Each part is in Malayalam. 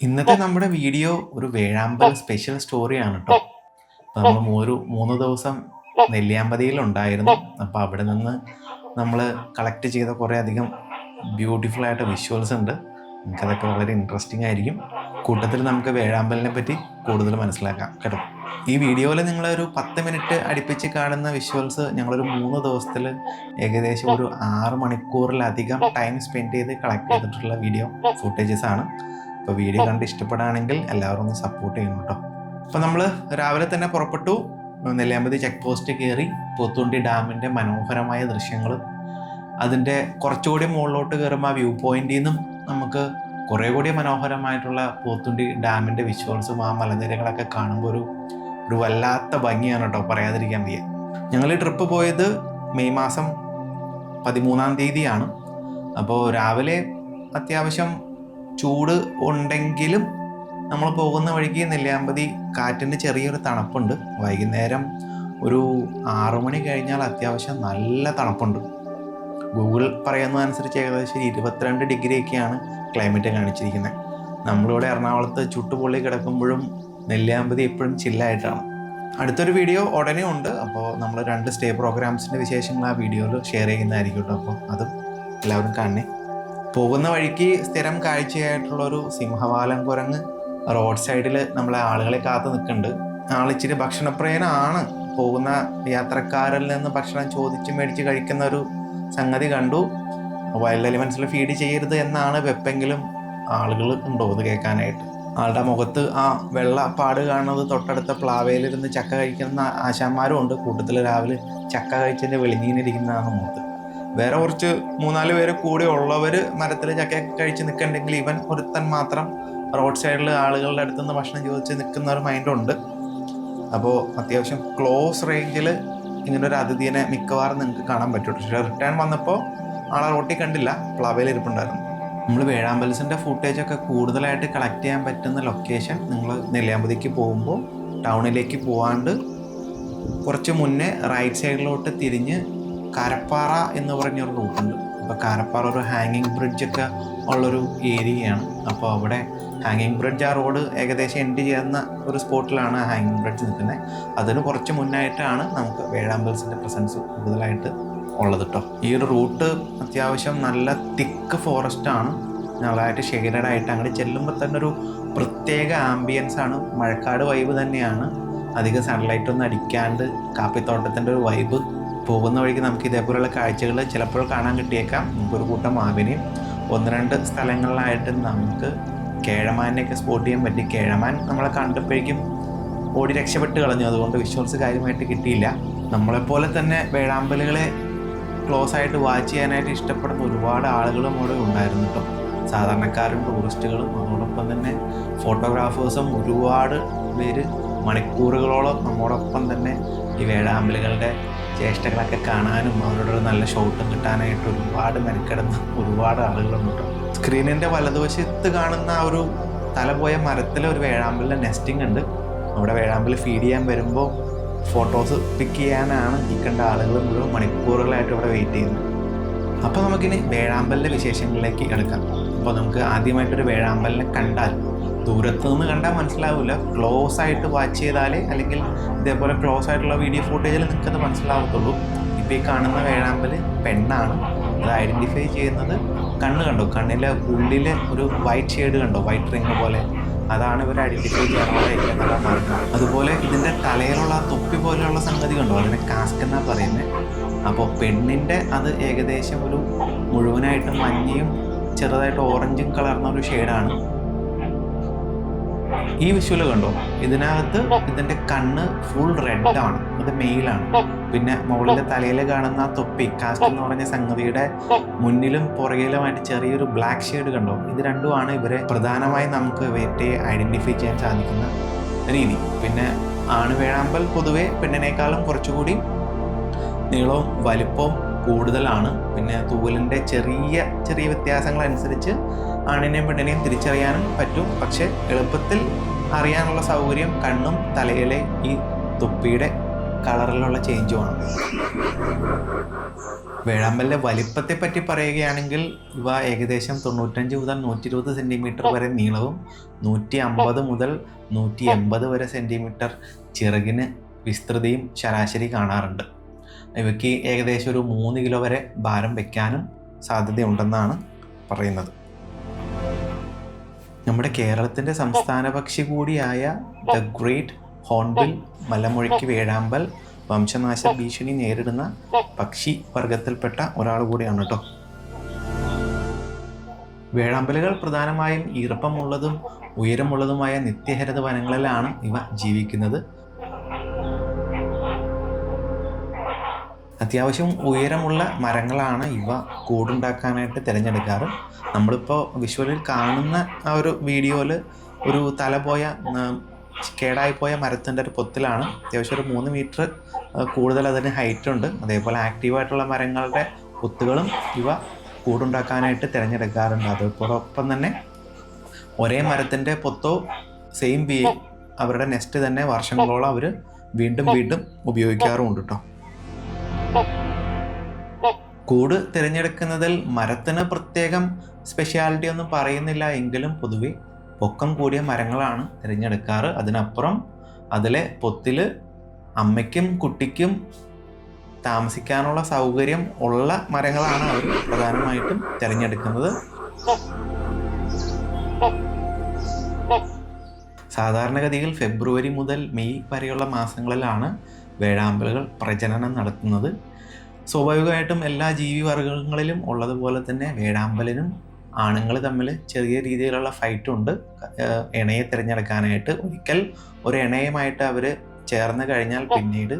ഇന്നത്തെ നമ്മുടെ വീഡിയോ ഒരു വേഴാമ്പൽ സ്പെഷ്യൽ സ്റ്റോറിയാണ് കേട്ടോ നമ്മൾ ഒരു മൂന്ന് ദിവസം നെല്ലിയാമ്പതിയിൽ ഉണ്ടായിരുന്നു അപ്പോൾ അവിടെ നിന്ന് നമ്മൾ കളക്ട് ചെയ്ത കുറേ അധികം ബ്യൂട്ടിഫുൾ ആയിട്ട് വിഷ്വൽസ് ഉണ്ട്. നമുക്കതൊക്കെ വളരെ ഇൻട്രസ്റ്റിംഗ് ആയിരിക്കും. കൂട്ടത്തിൽ നമുക്ക് വേഴാമ്പലിനെ പറ്റി കൂടുതൽ മനസ്സിലാക്കാം കേട്ടോ. ഈ വീഡിയോയിൽ നിങ്ങളൊരു പത്ത് മിനിറ്റ് അടുപ്പിച്ച് കാണുന്ന വിഷ്വൽസ് ഞങ്ങളൊരു മൂന്ന് ദിവസത്തിൽ ഏകദേശം ഒരു ആറ് മണിക്കൂറിലധികം ടൈം സ്പെൻഡ് ചെയ്ത് കളക്ട് ചെയ്തിട്ടുള്ള വീഡിയോ ഫുട്ടേജസ് ആണ്. അപ്പോൾ വീഡിയോ കണ്ട് ഇഷ്ടപ്പെടുകയാണെങ്കിൽ എല്ലാവരും ഒന്ന് സപ്പോർട്ട് ചെയ്യണം കേട്ടോ. അപ്പോൾ നമ്മൾ രാവിലെ തന്നെ പുറപ്പെട്ടു. നെല്ലിയാമ്പതി ചെക്ക് പോസ്റ്റ് കയറി പോത്തുണ്ടി ഡാമിന്റെ മനോഹരമായ ദൃശ്യങ്ങൾ അതിന്റെ കുറച്ചുകൂടി മുകളിലോട്ട് കയറുമ്പോൾ ആ വ്യൂ പോയിന്റിൽ നിന്നും നമുക്ക് കുറേ കൂടി മനോഹരമായിട്ടുള്ള പോത്തുണ്ടി ഡാമിന്റെ വിഷ്വൽസും ആ മലനിരകളൊക്കെ കാണുമ്പോൾ ഒരു ഒരു വല്ലാത്ത ഭംഗിയാണ് കേട്ടോ പറയാതിരിക്കാൻ വയ്യ. ഞങ്ങൾ ഈ ട്രിപ്പ് പോയത് മെയ് മാസം പതിമൂന്നാം തീയതിയാണ്. അപ്പോൾ രാവിലെ അത്യാവശ്യം ചൂട് ഉണ്ടെങ്കിലും നമ്മൾ പോകുന്ന വഴിക്ക് നെല്ലിയാമ്പതി കാറ്റിന് ചെറിയൊരു തണുപ്പുണ്ട്. വൈകുന്നേരം ഒരു ആറുമണി കഴിഞ്ഞാൽ അത്യാവശ്യം നല്ല തണുപ്പുണ്ട്. ഗൂഗിൾ പറയുന്നതനുസരിച്ച് ഏകദേശം ഇരുപത്തിരണ്ട് ഡിഗ്രിയൊക്കെയാണ് ക്ലൈമറ്റ് കാണിച്ചിരിക്കുന്നത്. നമ്മളിവിടെ എറണാകുളത്ത് ചുട്ടുപൊള്ളി കിടക്കുമ്പോഴും നെല്ലിയാമ്പതി എപ്പോഴും ചില്ലായിട്ടാണ്. അടുത്തൊരു വീഡിയോ ഉടനെ ഉണ്ട്. അപ്പോൾ നമ്മൾ രണ്ട് സ്റ്റേ പ്രോഗ്രാംസിന്റെ വിശേഷങ്ങൾ ആ വീഡിയോയിൽ ഷെയർ ചെയ്യുന്നതായിരിക്കും കേട്ടോ. അപ്പോൾ അതും എല്ലാവരും കാണണേ. പോകുന്ന വഴിക്ക് സ്ഥിരം കാഴ്ചയായിട്ടുള്ള ഒരു സിംഹവാലം കുരങ്ങ് റോഡ് സൈഡിൽ നമ്മളെ ആളുകളെ കാത്തു നിൽക്കുന്നുണ്ട്. ആളിച്ചിരി ഭക്ഷണപ്രിയനാണ് പോകുന്ന യാത്രക്കാരിൽ നിന്ന് ഭക്ഷണം ചോദിച്ച് മേടിച്ച് കഴിക്കുന്ന ഒരു സംഗതി കണ്ടു. വൈൽഡ് എലിമെൻസിൽ ഫീഡ് ചെയ്യരുത് എന്നാണ് വെപ്പെങ്കിലും ആളുകൾ ഉണ്ടോ എന്ന് കേൾക്കാനായിട്ട്. ആളുടെ മുഖത്ത് ആ വെള്ള പാട് കാണുന്നത് തൊട്ടടുത്ത പ്ലാവയിലിരുന്ന് ചക്ക കഴിക്കുന്ന ആശാന്മാരും ഉണ്ട്. കൂട്ടത്തിൽ രാവിലെ ചക്ക കഴിച്ചതിന്റെ വെളിഞ്ഞീനിരിക്കുന്നതാണ് മുഖത്ത്. വേറെ കുറച്ച് മൂന്നാൽ പേര് കൂടെ ഉള്ളവർ മരത്തിൽ ചക്കയൊക്കെ കഴിച്ച് നിൽക്കണ്ടെങ്കിൽ ഇവൻ ഒരുത്തൻ മാത്രം റോഡ് സൈഡിൽ ആളുകളുടെ അടുത്ത് നിന്ന് ഭക്ഷണം ചോദിച്ച് നിൽക്കുന്ന ഒരു മൈൻഡുണ്ട് അപ്പോൾ അത്യാവശ്യം ക്ലോസ് റേഞ്ചിൽ ഇങ്ങനെ ഒരു അതിഥിയെ മിക്കവാറും നിങ്ങൾക്ക് കാണാൻ പറ്റും പക്ഷേ റിട്ടേൺ വന്നപ്പോൾ ആളെ റോട്ടിൽ കണ്ടില്ല. പ്ലവയിൽ ഇരിപ്പുണ്ടായിരുന്നു. നമ്മൾ വേഴാമ്പലസിന്റെ ഫുട്ടേജൊക്കെ കൂടുതലായിട്ട് കളക്ട് ചെയ്യാൻ പറ്റുന്ന ലൊക്കേഷൻ നിങ്ങൾ നെല്ലിയാമ്പതിക്ക് പോകുമ്പോൾ ടൗണിലേക്ക് പോകാണ്ട് കുറച്ച് മുന്നേ റൈറ്റ് സൈഡിലോട്ട് തിരിഞ്ഞ് കാരപ്പാറ എന്ന് പറഞ്ഞൊരു റൂട്ടുണ്ട് അപ്പോൾ കാരപ്പാറ ഒരു ഹാങ്ങിങ് ബ്രിഡ്ജൊക്കെ ഉള്ളൊരു ഏരിയയാണ്. അപ്പോൾ അവിടെ ഹാങ്ങിങ് ബ്രിഡ്ജ് ആ റോഡ് ഏകദേശം എൻഡ് ചെയ്യുന്ന ഒരു സ്പോട്ടിലാണ് ഹാങ്ങിങ് ബ്രിഡ്ജ് നിൽക്കുന്നത് അതിന് കുറച്ച് മുന്നായിട്ടാണ് നമുക്ക് വേഴാമ്പൽസിന്റെ പ്രസൻസ് കൂടുതലായിട്ട് ഉള്ളത് കേട്ടോ ഈ ഒരു റൂട്ട് അത്യാവശ്യം നല്ല തിക്ക് ഫോറസ്റ്റാണ് നല്ലതായിട്ട് ഷെയ്ഡഡ് ആയിട്ട് അങ്ങോട്ട് ചെല്ലുമ്പോൾ തന്നെ ഒരു പ്രത്യേക ആംബിയൻസ് ആണ്. മഴക്കാട് വൈബ് തന്നെയാണ്. അധികം സൺലൈറ്റ് ഒന്നും അടിക്കാണ്ട് കാപ്പിത്തോട്ടത്തിന്റെ ഒരു വൈബ് പോകുന്ന വഴിക്ക് നമുക്ക് ഇതേപോലെയുള്ള കാഴ്ചകൾ ചിലപ്പോൾ കാണാൻ കിട്ടിയേക്കാം. നമുക്കൊരു കൂട്ടം മാവിനെയും ഒന്ന് രണ്ട് സ്ഥലങ്ങളിലായിട്ട് നമുക്ക് കേഴമാനെയൊക്കെ സ്പോട്ട് ചെയ്യാൻ പറ്റി. കേഴമാൻ നമ്മളെ കണ്ടപ്പോഴേക്കും ഓടി രക്ഷപ്പെട്ട് കളഞ്ഞു. അതുകൊണ്ട് വിഷ്വൽസ് കാര്യമായിട്ട് കിട്ടിയില്ല. നമ്മളെപ്പോലെ തന്നെ വേഴാമ്പലുകളെ ക്ലോസ് ആയിട്ട് വാച്ച് ചെയ്യാനായിട്ട് ഇഷ്ടപ്പെടുന്ന ഒരുപാട് ആളുകളും അവിടെ ഉണ്ടായിരുന്നു കേട്ടോ. സാധാരണക്കാരും ടൂറിസ്റ്റുകളും അതോടൊപ്പം തന്നെ ഫോട്ടോഗ്രാഫേഴ്സും ഒരുപാട് പേര് മണിക്കൂറുകളോളം നമ്മോടൊപ്പം തന്നെ ഈ വേഴാമ്പലുകളുടെ ചേഷ്ടകളൊക്കെ കാണാനും അവരുടെ നല്ല ഷോട്ടും കിട്ടാനായിട്ട് ഒരുപാട് മെനക്കെടുന്ന ഒരുപാട് ആളുകളുണ്ട് സ്ക്രീനിന്റെ വലതുവശത്ത് കാണുന്ന ആ ഒരു തലപോയ മരത്തിൽ ഒരു വേഴാമ്പലിന്റെ നെസ്റ്റിംഗ് ഉണ്ട്. അവിടെ വേഴാമ്പൽ ഫീഡ് ചെയ്യാൻ വരുമ്പോൾ ഫോട്ടോസ് പിക്ക് ചെയ്യാനാണ് ഈ കണ്ട ആളുകൾ മുഴുവൻ മണിക്കൂറുകളായിട്ട് ഇവിടെ വെയിറ്റ് ചെയ്യുന്നത്. അപ്പോൾ നമുക്കിനി വേഴാമ്പലിന്റെ വിശേഷങ്ങളിലേക്ക് എടുക്കാം. അപ്പോൾ നമുക്ക് ആദ്യമായിട്ടൊരു വേഴാമ്പലിനെ കണ്ടാൽ ദൂരത്ത് നിന്ന് കണ്ടാൽ മനസ്സിലാവില്ല. ക്ലോസ് ആയിട്ട് വാച്ച് ചെയ്താലേ അല്ലെങ്കിൽ ഇതേപോലെ ക്ലോസ് ആയിട്ടുള്ള വീഡിയോ ഫുട്ടേജിൽ നിൽക്കുന്നത് മനസ്സിലാവത്തുള്ളൂ. ഇപ്പോൾ ഈ കാണുന്ന വേഴാമ്പൽ പെണ്ണാണ്. അത് ഐഡന്റിഫൈ ചെയ്യുന്നത് കണ്ണ് കണ്ടോ? കണ്ണിലെ ഉള്ളിലെ ഒരു വൈറ്റ് ഷെയ്ഡ് കണ്ടോ? വൈറ്റ് റിങ് പോലെ. അതാണ് ഇവർ ഐഡന്റിഫൈ ചെയ്യാനുള്ള ഏറ്റവും നല്ല അതുപോലെ ഇതിന്റെ തലയിലുള്ള തൊപ്പി പോലെയുള്ള സംഗതി കണ്ടോ? അതിനെ കാസ്ക് എന്നാണ് പറയുന്നത് അപ്പോൾ പെണ്ണിന്റെ അത് ഏകദേശം ഒരു മുഴുവനായിട്ട് മഞ്ഞയും ചെറുതായിട്ട് ഓറഞ്ചും കളർന്ന ഒരു ഷെയ്ഡാണ് ഈ വിഷ്വൽ കണ്ടോ? ഇതിനകത്ത് ഇതിന്റെ കണ്ണ് ഫുൾ റെഡ് ആണ്. അത് മെയിലാണ് പിന്നെ മുകളിലെ തലയിൽ കാണുന്ന തൊപ്പി കാസ്റ്റ് എന്ന് പറഞ്ഞ സംഗതിയുടെ മുന്നിലും പുറകിലുമായിട്ട് ചെറിയൊരു ബ്ലാക്ക് ഷെയ്ഡ് കണ്ടോ? ഇത് രണ്ടുമാണ് ഇവരെ പ്രധാനമായി നമുക്ക് വേറ്റെ ഐഡന്റിഫൈ ചെയ്യാൻ സാധിക്കുന്ന രീതി. പിന്നെ ആണ് വേഴാമ്പൽ പൊതുവെ പെണ്ണിനേക്കാളും കുറച്ചുകൂടി നീളവും വലിപ്പവും കൂടുതലാണ്. പിന്നെ തൂവലിന്റെ ചെറിയ ചെറിയ വ്യത്യാസങ്ങൾ അനുസരിച്ച് ആണിനെയും പെണ്ണിനെയും തിരിച്ചറിയാനും പറ്റും. പക്ഷെ എളുപ്പത്തിൽ അറിയാനുള്ള സൗകര്യം കണ്ണും തലയിലെ ഈ തുപ്പിയുടെ കളറിലുള്ള ചേഞ്ചുമാണ്. വേഴാമ്പലിന്റെ വലിപ്പത്തെ പറ്റി പറയുകയാണെങ്കിൽ ഇവ ഏകദേശം തൊണ്ണൂറ്റഞ്ച് മുതൽ നൂറ്റി ഇരുപത് സെന്റിമീറ്റർ വരെ നീളവും നൂറ്റി അമ്പത് മുതൽ നൂറ്റി എൺപത് വരെ സെന്റിമീറ്റർ ചിറകിന് വിസ്തൃതിയും ശരാശരി കാണാറുണ്ട്. ഇവയ്ക്ക് ഏകദേശം ഒരു മൂന്ന് കിലോ വരെ ഭാരം വയ്ക്കാനും സാധ്യതയുണ്ടെന്നാണ് പറയുന്നത്. നമ്മുടെ കേരളത്തിന്റെ സംസ്ഥാന പക്ഷി കൂടിയായ ദ ഗ്രേറ്റ് ഹോൺബിൽ മലമുഴക്കി വേഴാമ്പൽ വംശനാശ ഭീഷണി നേരിടുന്ന പക്ഷി വർഗത്തിൽപ്പെട്ട ഒരാൾ കൂടിയാണ് കേട്ടോ വേഴാമ്പലുകൾ പ്രധാനമായും ഈർപ്പമുള്ളതും ഉയരമുള്ളതുമായ നിത്യഹരിത വനങ്ങളിലാണ് ഇവ ജീവിക്കുന്നത്. അത്യാവശ്യം ഉയരമുള്ള മരങ്ങളാണ് ഇവ കൂടുണ്ടാക്കാനായിട്ട് തിരഞ്ഞെടുക്കാറ്. നമ്മളിപ്പോൾ വിഷ്വലിൽ കാണുന്ന ആ ഒരു വീഡിയോയിൽ ഒരു തല പോയ കേടായിപ്പോയ പോയ മരത്തിന്റെ ഒരു പൊത്തിലാണ് അത്യാവശ്യം ഒരു മൂന്ന് മീറ്റർ കൂടുതൽ അതിന് ഹൈറ്റ് ഉണ്ട്. അതേപോലെ ആക്റ്റീവായിട്ടുള്ള മരങ്ങളുടെ പൊത്തുകളും ഇവ കൂടുണ്ടാക്കാനായിട്ട് തിരഞ്ഞെടുക്കാറുണ്ട്. അതോടൊപ്പം തന്നെ ഒരേ മരത്തിന്റെ പൊത്തോ സെയിം ബി അവരുടെ നെസ്റ്റ് തന്നെ വർഷങ്ങളോളം അവർ വീണ്ടും വീണ്ടും ഉപയോഗിക്കാറുമുണ്ട് കേട്ടോ കൂട് തിരഞ്ഞെടുക്കുന്നതിൽ മരത്തിന് പ്രത്യേകം സ്പെഷ്യാലിറ്റി ഒന്നും പറയുന്നില്ല എങ്കിലും പൊതുവെ പൊക്കം കൂടിയ മരങ്ങളാണ് തിരഞ്ഞെടുക്കാറ്. അതിനപ്പുറം അതിലെ പൊത്തിൽ അമ്മയ്ക്കും കുട്ടിക്കും താമസിക്കാനുള്ള സൗകര്യം ഉള്ള മരങ്ങളാണ് അവർ പ്രധാനമായിട്ടും തിരഞ്ഞെടുക്കുന്നത്. സാധാരണഗതിയിൽ ഫെബ്രുവരി മുതൽ മെയ് വരെയുള്ള മാസങ്ങളിലാണ് വേഴാമ്പലുകൾ പ്രജനനം നടത്തുന്നത്. സ്വാഭാവികമായിട്ടും എല്ലാ ജീവിവർഗങ്ങളിലും ഉള്ളതുപോലെ തന്നെ വേഴാമ്പലിനും ആണുങ്ങൾ തമ്മിൽ ചെറിയ രീതിയിലുള്ള ഫൈറ്റുണ്ട് ഇണയെ തിരഞ്ഞെടുക്കാനായിട്ട്. ഒരിക്കൽ ഒരു ഇണയുമായിട്ട് അവർ ചേർന്ന് കഴിഞ്ഞാൽ പിന്നീട്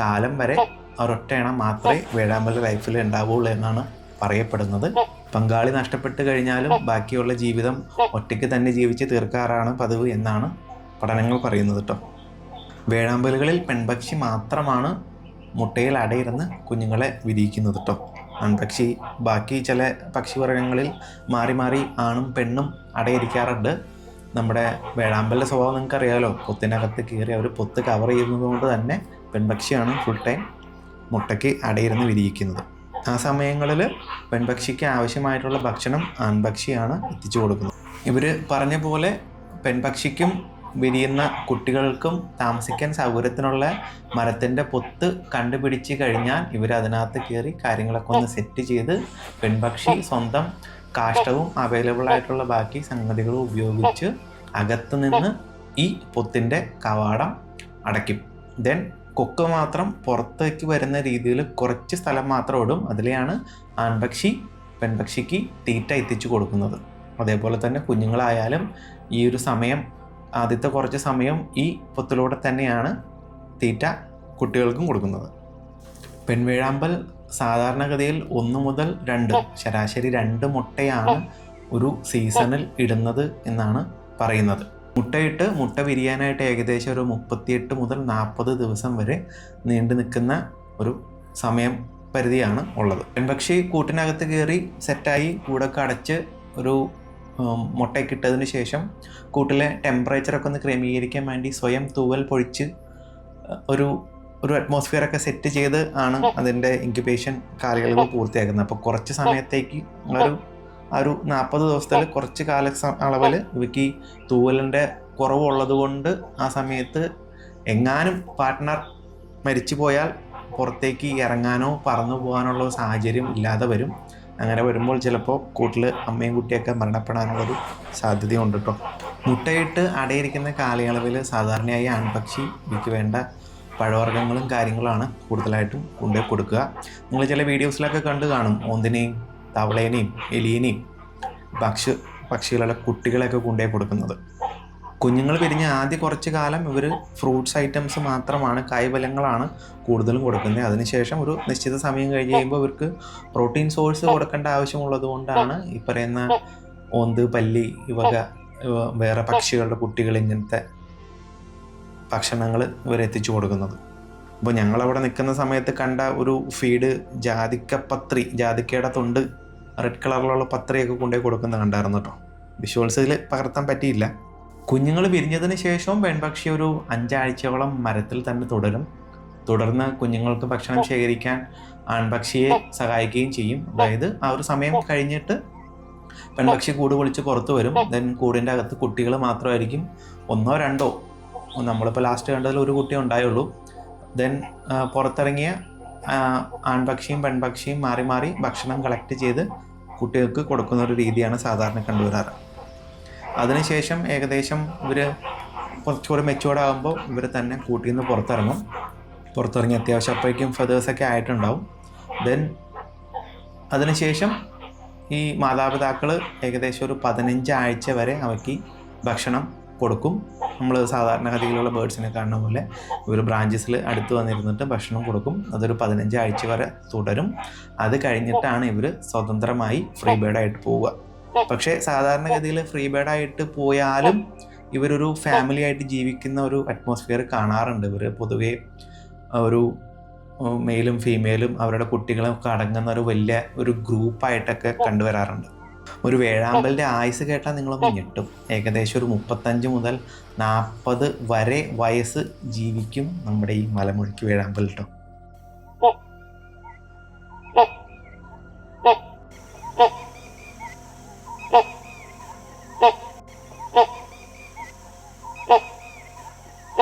കാലം വരെ ഒരൊറ്റ ഇണ മാത്രമേ വേഴാമ്പൽ ലൈഫിൽ ഉണ്ടാവുള്ളൂ എന്നാണ് പറയപ്പെടുന്നത്. പങ്കാളി നഷ്ടപ്പെട്ട് കഴിഞ്ഞാലും ബാക്കിയുള്ള ജീവിതം ഒറ്റയ്ക്ക് തന്നെ ജീവിച്ച് തീർക്കാറാണ് പതിവ് എന്നാണ് പഠനങ്ങൾ പറയുന്നത് കേട്ടോ. വേഴാമ്പലുകളിൽ പെൺപക്ഷി മാത്രമാണ് മുട്ടയിൽ അടയിരുന്ന് കുഞ്ഞുങ്ങളെ വിരിയിക്കുന്നത് കേട്ടോ ആൺപക്ഷി ബാക്കി ചില പക്ഷിവർഗങ്ങളിൽ മാറി മാറി ആണും പെണ്ണും അടയിരിക്കാറുണ്ട്. നമ്മുടെ വേഴാമ്പലിന്റെ സ്വഭാവം നിങ്ങൾക്ക് അറിയാമല്ലോ പൊത്തിനകത്ത് കയറി അവർ പൊത്ത് കവർ ചെയ്യുന്നത് കൊണ്ട് തന്നെ പെൺപക്ഷിയാണ് ഫുൾ ടൈം മുട്ടയ്ക്ക് അടയിരുന്ന് വിരിയിക്കുന്നത്. ആ സമയങ്ങളിൽ പെൺപക്ഷിക്ക് ആവശ്യമായിട്ടുള്ള ഭക്ഷണം ആൺപക്ഷിയാണ് എത്തിച്ചു കൊടുക്കുന്നത്. ഇവർ പറഞ്ഞ പോലെ പെൺപക്ഷിക്കും വിരിയുന്ന കുട്ടികൾക്കും താമസിക്കാൻ സൗകര്യത്തിനുള്ള മരത്തിന്റെ പൊത്ത് കണ്ടുപിടിച്ച് കഴിഞ്ഞാൽ ഇവർ അതിനകത്ത് കയറി കാര്യങ്ങളൊക്കെ ഒന്ന് സെറ്റ് ചെയ്ത് പെൺപക്ഷി സ്വന്തം കാഷ്ടവും അവൈലബിൾ ആയിട്ടുള്ള ബാക്കി സംഗതികളും ഉപയോഗിച്ച് അകത്ത് നിന്ന് ഈ പൊത്തിന്റെ കവാടം അടയ്ക്കും. ദെൻ കൊക്ക് മാത്രം പുറത്തേക്ക് വരുന്ന രീതിയിൽ കുറച്ച് സ്ഥലം മാത്രം ഇടും. അതിലെയാണ് ആൺപക്ഷി പെൺപക്ഷിക്ക് തീറ്റ എത്തിച്ചു കൊടുക്കുന്നത്. അതേപോലെ തന്നെ കുഞ്ഞുങ്ങളായാലും ഈ ഒരു സമയം ആദ്യത്തെ കുറച്ച് സമയം ഈ പൊത്തിലൂടെ തന്നെയാണ് തീറ്റ കുട്ടികൾക്കും കൊടുക്കുന്നത്. പെൺവേഴാമ്പൽ സാധാരണഗതിയിൽ ഒന്ന് മുതൽ രണ്ട് ശരാശരി രണ്ട് മുട്ടയാണ് ഒരു സീസണിൽ ഇടുന്നത് എന്നാണ് പറയുന്നത്. മുട്ടയിട്ട് മുട്ട വിരിയാനായിട്ട് ഏകദേശം ഒരു മുപ്പത്തിയെട്ട് മുതൽ നാൽപ്പത് ദിവസം വരെ നീണ്ടു നിൽക്കുന്ന ഒരു സമയം പരിധിയാണ് ഉള്ളത്. പെൺപക്ഷി കൂട്ടിനകത്ത് കയറി സെറ്റായി കൂടൊക്കെ അടച്ച് ഒരു മുട്ടയൊക്കെ ഇട്ടതിന് ശേഷം കൂട്ടിലെ ടെമ്പറേച്ചറൊക്കെ ഒന്ന് ക്രമീകരിക്കാൻ വേണ്ടി സ്വയം തൂവൽ പൊഴിച്ച് ഒരു ഒരു അറ്റ്മോസ്ഫിയർ ഒക്കെ സെറ്റ് ചെയ്ത് ആണ് അതിന്റെ ഇൻക്യുബേഷൻ കാലയളവ് പൂർത്തിയാക്കുന്നത്. അപ്പോൾ കുറച്ച് സമയത്തേക്ക് ഒരു ഒരു നാൽപ്പത് ദിവസത്തിൽ കുറച്ച് കാല അളവിൽ ഇവയ്ക്ക് തൂവലിന്റെ കുറവുള്ളത് കൊണ്ട് ആ സമയത്ത് എങ്ങാനും പാർട്ട്ണർ മരിച്ചു പോയാൽ പുറത്തേക്ക് ഇറങ്ങാനോ പറന്നു പോകാനുള്ള സാഹചര്യം ഇല്ലാതെ വരും. അങ്ങനെ വരുമ്പോൾ ചിലപ്പോൾ കൂട്ടിൽ അമ്മയും കുട്ടിയൊക്കെ മരണപ്പെടാനുള്ളൊരു സാധ്യതയുണ്ട് കേട്ടോ മുട്ടയിട്ട് അടയിരിക്കുന്ന കാലയളവിൽ സാധാരണയായി ആൺപക്ഷി വേണ്ട പഴവർഗങ്ങളും കാര്യങ്ങളാണ് കൂടുതലായിട്ടും കൊണ്ടുപോയി കൊടുക്കുക. നിങ്ങൾ ചില വീഡിയോസിലൊക്കെ കണ്ടു കാണും. ഓന്തിനെയും തവളേനെയും എലീനെയും പക്ഷി പക്ഷികളുടെ കുട്ടികളെയൊക്കെ കൊണ്ടുപോയി കൊടുക്കുന്നത്. കുഞ്ഞുങ്ങൾ പിരിഞ്ഞ ആദ്യ കുറച്ച് കാലം ഇവർ ഫ്രൂട്ട്സ് ഐറ്റംസ് മാത്രമാണ് കായ്ഫലങ്ങളാണ് കൂടുതലും കൊടുക്കുന്നത്. അതിനുശേഷം ഒരു നിശ്ചിത സമയം കഴിഞ്ഞ് കഴിയുമ്പോൾ ഇവർക്ക് പ്രോട്ടീൻ സോഴ്സ് കൊടുക്കേണ്ട ആവശ്യമുള്ളത് കൊണ്ടാണ് ഈ പറയുന്ന ഓന്ത് പല്ലി ഇവക വേറെ പക്ഷികളുടെ കുട്ടികൾ ഇങ്ങനത്തെ ഭക്ഷണങ്ങൾ ഇവർ എത്തിച്ചു കൊടുക്കുന്നത്. അപ്പോൾ ഞങ്ങളവിടെ നിൽക്കുന്ന സമയത്ത് കണ്ട ഒരു ഫീഡ് ജാതിക്കപ്പത്രി ജാതിക്കയുടെ തൊണ്ട് റെഡ് കളറിലുള്ള പത്രിയൊക്കെ കൊണ്ടുപോയി കൊടുക്കുന്നത് കണ്ടായിരുന്നു കേട്ടോ. വിഷ്വൽസിൽ പകർത്താൻ പറ്റിയില്ല. കുഞ്ഞുങ്ങൾ വിരിഞ്ഞതിന് ശേഷവും പെൺപക്ഷി ഒരു അഞ്ചാഴ്ചയോളം മരത്തിൽ തന്നെ തുടരും. തുടർന്ന് കുഞ്ഞുങ്ങൾക്ക് ഭക്ഷണം ശേഖരിക്കാൻ ആൺപക്ഷിയെ സഹായിക്കുകയും ചെയ്യും. അതായത് ആ ഒരു സമയം കഴിഞ്ഞിട്ട് പെൺപക്ഷി കൂട് പൊളിച്ച് പുറത്തു വരും. ദെൻ കൂടിന്റെ അകത്ത് കുട്ടികൾ മാത്രമായിരിക്കും. ഒന്നോ രണ്ടോ. നമ്മളിപ്പോൾ ലാസ്റ്റ് കണ്ടതിൽ ഒരു കുട്ടി ഉണ്ടായുള്ളൂ. ദെൻ പുറത്തിറങ്ങിയ ആൺപക്ഷിയും പെൺപക്ഷിയും മാറി മാറി ഭക്ഷണം കളക്ട് ചെയ്ത് കുട്ടികൾക്ക് കൊടുക്കുന്ന ഒരു രീതിയാണ് സാധാരണ കണ്ടുവരാറ്. അതിനുശേഷം ഏകദേശം ഇവർ കുറച്ചുകൂടി മെച്ചുവർഡാകുമ്പോൾ ഇവർ തന്നെ കൂട്ടിൽ നിന്ന് പുറത്തിറങ്ങും. പുറത്തിറങ്ങി അത്യാവശ്യം അപ്പോഴേക്കും ഫെതേഴ്സൊക്കെ ആയിട്ടുണ്ടാവും. ദെൻ അതിനുശേഷം ഈ മാതാപിതാക്കൾ ഏകദേശം ഒരു പതിനഞ്ച് ആഴ്ച വരെ അവയ്ക്ക് ഭക്ഷണം കൊടുക്കും. നമ്മൾ സാധാരണ സാധാരണഗതിയിലുള്ള ബേഡ്സിനെ കാണുന്ന പോലെ ഇവർ ബ്രാഞ്ചസിൽ അടുത്ത് വന്നിരുന്നിട്ട് ഭക്ഷണം കൊടുക്കും. അതൊരു പതിനഞ്ച് ആഴ്ച വരെ തുടരും. അത് കഴിഞ്ഞിട്ടാണ് ഇവർ സ്വതന്ത്രമായി ഫ്രീ ബേഡായിട്ട് പോവുക. പക്ഷേ സാധാരണഗതിയിൽ ഫ്രീ ബേഡ് ആയിട്ട് പോയാലും ഇവരൊരു ഫാമിലി ആയിട്ട് ജീവിക്കുന്ന ഒരു അറ്റ്മോസ്ഫിയർ കാണാറുണ്ട്. ഇവർ പൊതുവെ ഒരു മെയിലും ഫീമെയിലും അവരുടെ കുട്ടികളും ഒക്കെ അടങ്ങുന്ന ഒരു വലിയ ഒരു ഗ്രൂപ്പായിട്ടൊക്കെ കണ്ടുവരാറുണ്ട് ഒരു വേഴാമ്പലിന്റെ ആയുസ് കേട്ടാൽ നിങ്ങളൊന്ന് ഞെട്ടും. ഏകദേശം ഒരു മുപ്പത്തഞ്ച് മുതൽ നാൽപ്പത് വരെ വയസ്സ് ജീവിക്കും നമ്മുടെ ഈ മലമുഴക്കി വേഴാമ്പൽ കേട്ടോ